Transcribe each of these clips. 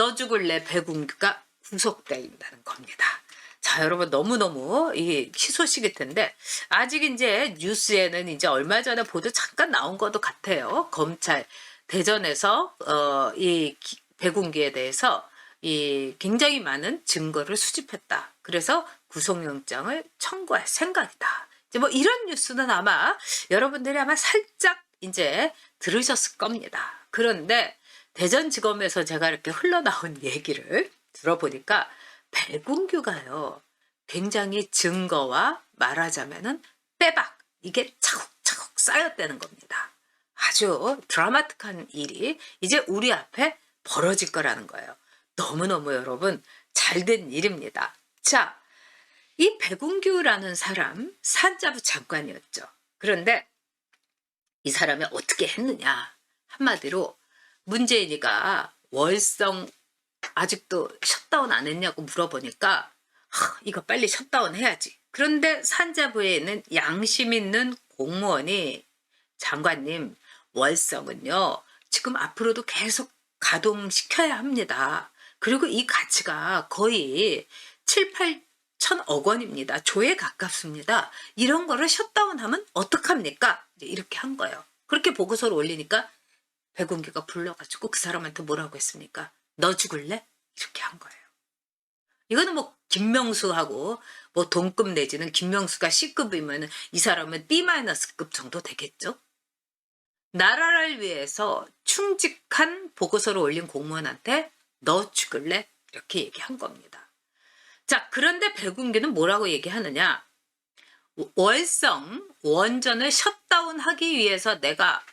너 죽을래 배군규가 구속된다는 겁니다. 자, 여러분 너무너무 이 희소식일 텐데 아직 이제 뉴스에는 이제 얼마 전에 보도 잠깐 나온 것도 같아요. 검찰 대전에서 어, 이 기- 배군기에 대해서 이 굉장히 많은 증거를 수집했다. 그래서 구속영장을 청구할 생각이다. 이제 뭐 이런 뉴스는 아마 여러분들이 아마 살짝 이제 들으셨을 겁니다. 그런데 대전지검에서 제가 이렇게 흘러나온 얘기를 들어보니까 배군규가요 굉장히 증거와 말하자면은 빼박 이게 차곡차곡 쌓였다는 겁니다. 아주 드라마틱한 일이 이제 우리 앞에 벌어질 거라는 거예요. 너무너무 여러분 잘된 일입니다. 자, 이 배군규라는 사람 산자부 장관이었죠. 그런데 이 사람이 어떻게 했느냐 한마디로 문재인이가 월성 아직도 셧다운 안 했냐고 물어보니까 하, 이거 빨리 셧다운 해야지. 그런데 산자부에 있는 양심 있는 공무원이 장관님 월성은요 지금 앞으로도 계속 가동시켜야 합니다. 그리고 이 가치가 거의 7, 8천억 원입니다. 조에 가깝습니다. 이런 거를 셧다운하면 어떡합니까? 이렇게 한 거예요. 그렇게 보고서를 올리니까 백운기가 불러가지고 그 사람한테 뭐라고 했습니까? 너 죽을래? 이렇게 한 거예요. 이거는 뭐 김명수하고 뭐 동급 내지는 김명수가 C급이면 이 사람은 B-급 정도 되겠죠? 나라를 위해서 충직한 보고서를 올린 공무원한테 너 죽을래? 이렇게 얘기한 겁니다. 자, 그런데 백운기는 뭐라고 얘기하느냐? 월성 원전을 셧다운하기 위해서 내가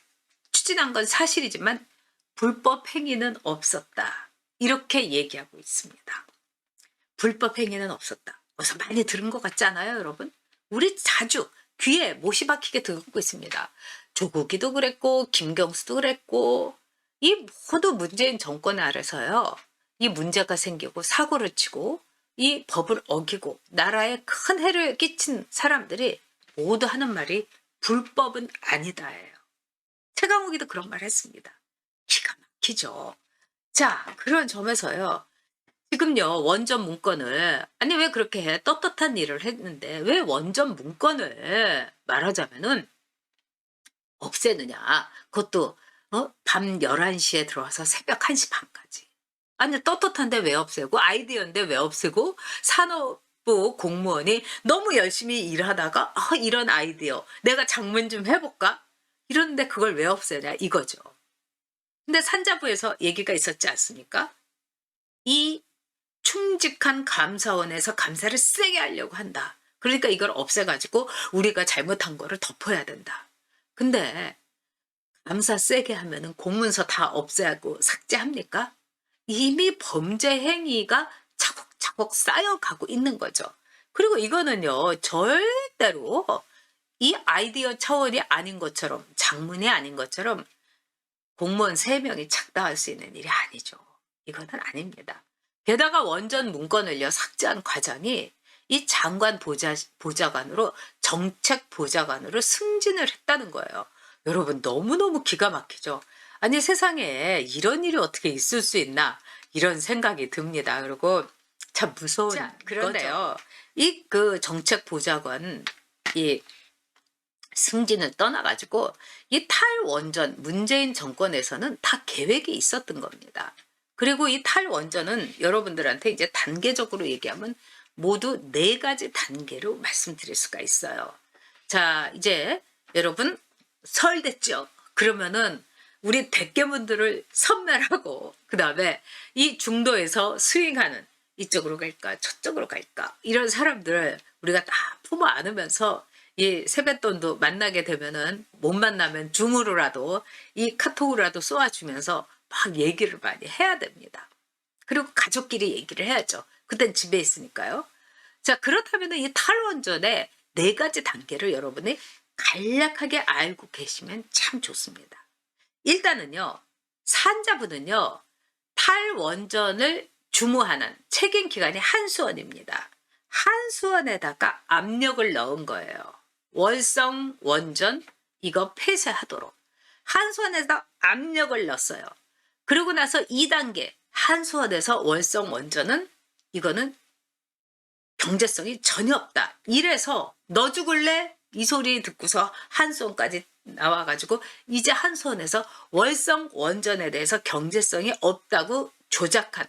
추진한 건 사실이지만 불법 행위는 없었다. 이렇게 얘기하고 있습니다. 불법 행위는 없었다. 어서 많이 들은 것 같지 않아요, 여러분? 우리 자주 귀에 못이 박히게 듣고 있습니다. 조국이도 그랬고, 김경수도 그랬고, 이 모두 문재인 정권 아래서요, 이 문제가 생기고, 사고를 치고, 이 법을 어기고, 나라에 큰 해를 끼친 사람들이 모두 하는 말이 불법은 아니다예요. 최강욱이도 그런 말 했습니다. 기가 막히죠. 자, 그런 점에서요. 지금요, 원전 문건을, 아니, 왜 그렇게 해? 떳떳한 일을 했는데, 왜 원전 문건을 말하자면은, 없애느냐. 그것도, 어? 밤 11시에 들어와서 새벽 1시 반까지. 아니, 떳떳한데 왜 없애고, 아이디어인데 왜 없애고, 산업부 공무원이 너무 열심히 일하다가, 아, 이런 아이디어, 내가 장문 좀 해볼까? 이런데 그걸 왜 없애냐? 이거죠. 근데 산자부에서 얘기가 있었지 않습니까? 이 충직한 감사원에서 감사를 세게 하려고 한다. 그러니까 이걸 없애가지고 우리가 잘못한 거를 덮어야 된다. 근데 감사 세게 하면은 공문서 다 없애고 삭제합니까? 이미 범죄 행위가 차곡차곡 쌓여가고 있는 거죠. 그리고 이거는요, 절대로 이 아이디어 차원이 아닌 것처럼, 장문이 아닌 것처럼 공무원 3명이 착다할 수 있는 일이 아니죠. 이거는 아닙니다. 게다가 원전 문건을요, 삭제한 과정이 이 장관 보좌, 보좌관으로 정책 보좌관으로 승진을 했다는 거예요. 여러분, 너무너무 기가 막히죠? 아니, 세상에 이런 일이 어떻게 있을 수 있나? 이런 생각이 듭니다. 그리고 참 무서운 자, 그런데요. 이 그 정책 보좌관, 이 승진을 떠나가지고 이 탈원전 문재인 정권에서는 다 계획이 있었던 겁니다. 그리고 이 탈원전은 여러분들한테 이제 단계적으로 얘기하면 모두 네 가지 단계로 말씀드릴 수가 있어요. 자, 이제 여러분 설 됐죠? 그러면은 우리 대깨문들을 선멸하고 그 다음에 이 중도에서 스윙하는 이쪽으로 갈까 저쪽으로 갈까 이런 사람들을 우리가 다 품어 안으면서 이 세뱃돈도 만나게 되면은 못 만나면 줌으로라도 이 카톡으로라도 쏘아주면서 막 얘기를 많이 해야 됩니다. 그리고 가족끼리 얘기를 해야죠. 그땐 집에 있으니까요. 자 그렇다면 이 탈원전의 네 가지 단계를 여러분이 간략하게 알고 계시면 참 좋습니다. 일단은요 산자부는요 탈원전을 주무하는 책임 기관이 한수원입니다. 한수원에다가 압력을 넣은 거예요. 월성 원전 이거 폐쇄하도록 한수원에다 압력을 넣었어요. 그러고 나서 2단계 한수원에서 월성 원전은 이거는 경제성이 전혀 없다. 이래서 너 죽을래? 이 소리 듣고서 한수원까지 나와가지고 이제 한수원에서 월성 원전에 대해서 경제성이 없다고 조작한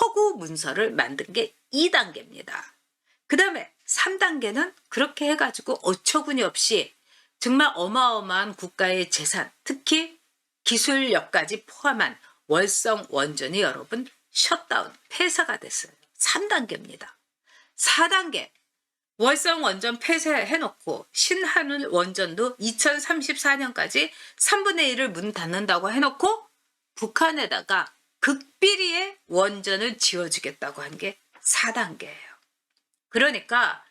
허구 문서를 만든 게 2단계입니다. 그 다음에 3단계는 그렇게 해가지고 어처구니 없이 정말 어마어마한 국가의 재산, 특히 기술력까지 포함한 월성 원전이 여러분 셧다운, 폐사가 됐어요. 3단계입니다. 4단계 월성 원전 폐쇄해놓고 신한울 원전도 2034년까지 3분의 1을 문 닫는다고 해놓고 북한에다가 극비리의 원전을 지어주겠다고 한 게 4단계예요. 그러니까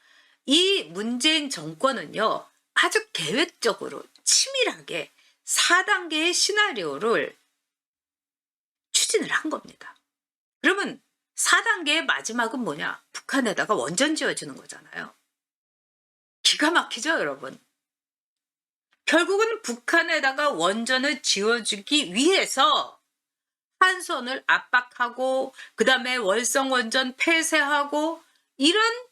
이 문재인 정권은요 아주 계획적으로 치밀하게 4단계의 시나리오를 추진을 한 겁니다. 그러면 4단계의 마지막은 뭐냐? 북한에다가 원전 지어주는 거잖아요. 기가 막히죠, 여러분? 결국은 북한에다가 원전을 지어주기 위해서 한선을 압박하고, 그 다음에 월성 원전 폐쇄하고, 이런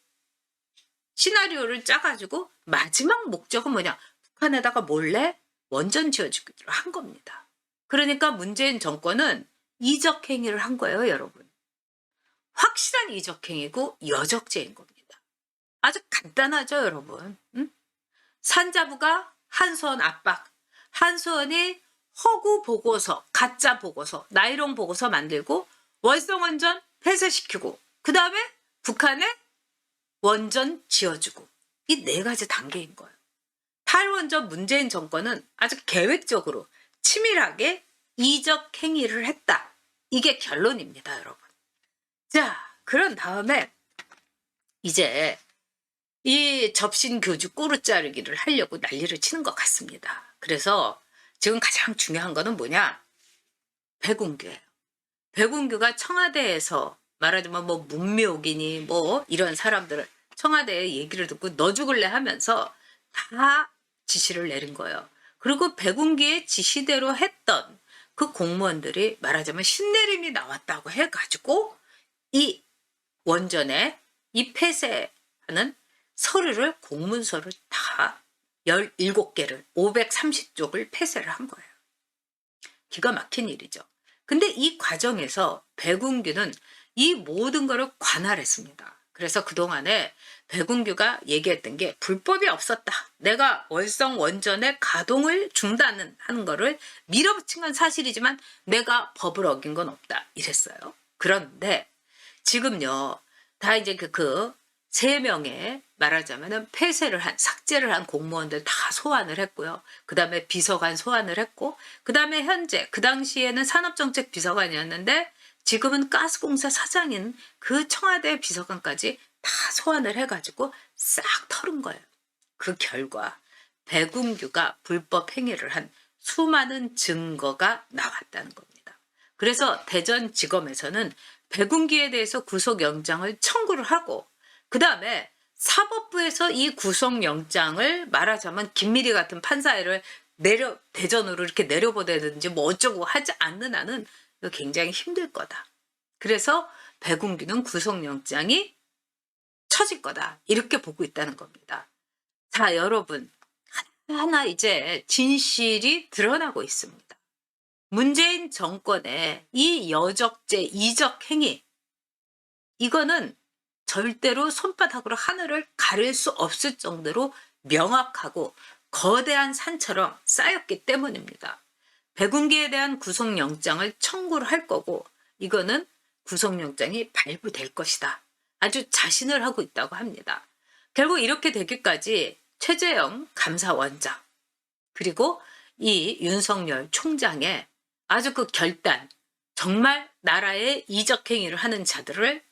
시나리오를 짜가지고 마지막 목적은 뭐냐? 북한에다가 몰래 원전 지어주기로 한 겁니다. 그러니까 문재인 정권은 이적 행위를 한 거예요, 여러분. 확실한 이적 행위고 여적죄인 겁니다. 아주 간단하죠, 여러분. 응? 산자부가 한수원 압박, 한수원이 허구 보고서, 가짜 보고서, 나이롱 보고서 만들고 월성 원전 폐쇄시키고 그 다음에 북한에 원전 지어주고 이 네 가지 단계인 거예요. 탈원전 문재인 정권은 아주 계획적으로 치밀하게 이적 행위를 했다. 이게 결론입니다, 여러분. 자, 그런 다음에 이제 이 접신 교주 꼬르 자르기를 하려고 난리를 치는 것 같습니다. 그래서 지금 가장 중요한 거는 뭐냐? 백운규예요. 백운규가 청와대에서 말하자면 뭐 문묘기니 뭐 이런 사람들을 청와대의 얘기를 듣고 너 죽을래 하면서 다 지시를 내린 거예요. 그리고 백운기의 지시대로 했던 그 공무원들이 말하자면 신내림이 나왔다고 해가지고 이 원전에 이 폐쇄하는 서류를 공문서를 다 17개를 530쪽을 폐쇄를 한 거예요. 기가 막힌 일이죠. 근데 이 과정에서 백운규는 이 모든 거를 관할했습니다. 그래서 그동안에 백운규가 얘기했던 게 불법이 없었다. 내가 월성 원전의 가동을 중단하는 거를 밀어붙인 건 사실이지만 내가 법을 어긴 건 없다. 이랬어요. 그런데 지금요, 다 이제 그, 그, 세 명의 말하자면은 폐쇄를 한, 삭제를 한 공무원들 다 소환을 했고요. 그 다음에 비서관 소환을 했고, 그 다음에 현재, 그 당시에는 산업정책 비서관이었는데, 지금은 가스공사 사장인 그 청와대 비서관까지 다 소환을 해가지고 싹 털은 거예요. 그 결과, 백운규가 불법 행위를 한 수많은 증거가 나왔다는 겁니다. 그래서 대전지검에서는 백운기에 대해서 구속영장을 청구를 하고 그 다음에 사법부에서 이 구속영장을 말하자면 김미리 같은 판사를 내려 대전으로 이렇게 내려보내든지 뭐 어쩌고 하지 않는 한은 이거 굉장히 힘들 거다. 그래서 백운기는 구속영장이 처질 거다. 이렇게 보고 있다는 겁니다. 자, 여러분. 하나 이제 진실이 드러나고 있습니다. 문재인 정권의 이 여적죄, 이적 행위, 이거는 절대로 손바닥으로 하늘을 가릴 수 없을 정도로 명확하고 거대한 산처럼 쌓였기 때문입니다. 백운기에 대한 구속영장을 청구를 할 거고, 이거는 구속영장이 발부될 것이다. 아주 자신을 하고 있다고 합니다. 결국 이렇게 되기까지 최재형 감사원장, 그리고 이 윤석열 총장의 아주 그 결단, 정말 나라의 이적 행위를 하는 자들을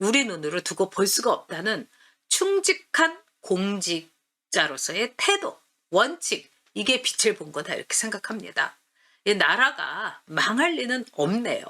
우리 눈으로 두고 볼 수가 없다는 충직한 공직자로서의 태도, 원칙, 이게 빛을 본 거다 이렇게 생각합니다. 이 나라가 망할 리는 없네요.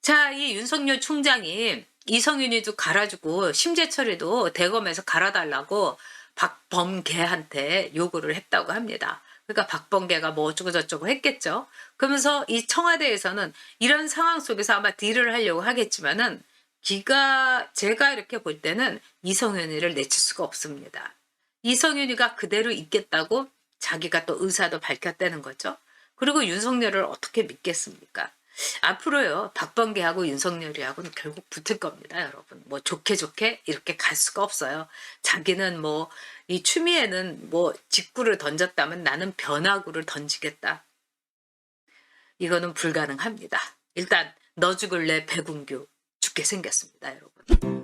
자, 이 윤석열 총장이 이성윤이도 갈아주고 심재철이도 대검에서 갈아달라고 박범계한테 요구를 했다고 합니다. 그러니까 박범계가 뭐 어쩌고 저쩌고 했겠죠. 그러면서 이 청와대에서는 이런 상황 속에서 아마 딜을 하려고 하겠지만은 기가 제가 이렇게 볼 때는 이성윤이를 내칠 수가 없습니다. 이성윤이가 그대로 있겠다고 자기가 또 의사도 밝혔다는 거죠. 그리고 윤석열을 어떻게 믿겠습니까? 앞으로요 박범계하고 윤석열이하고는 결국 붙을 겁니다 여러분. 뭐 좋게 좋게 이렇게 갈 수가 없어요. 자기는 뭐 이 추미애는 뭐 직구를 던졌다면 나는 변화구를 던지겠다. 이거는 불가능합니다. 일단 너 죽을래 배군규. 죽게 생겼습니다 여러분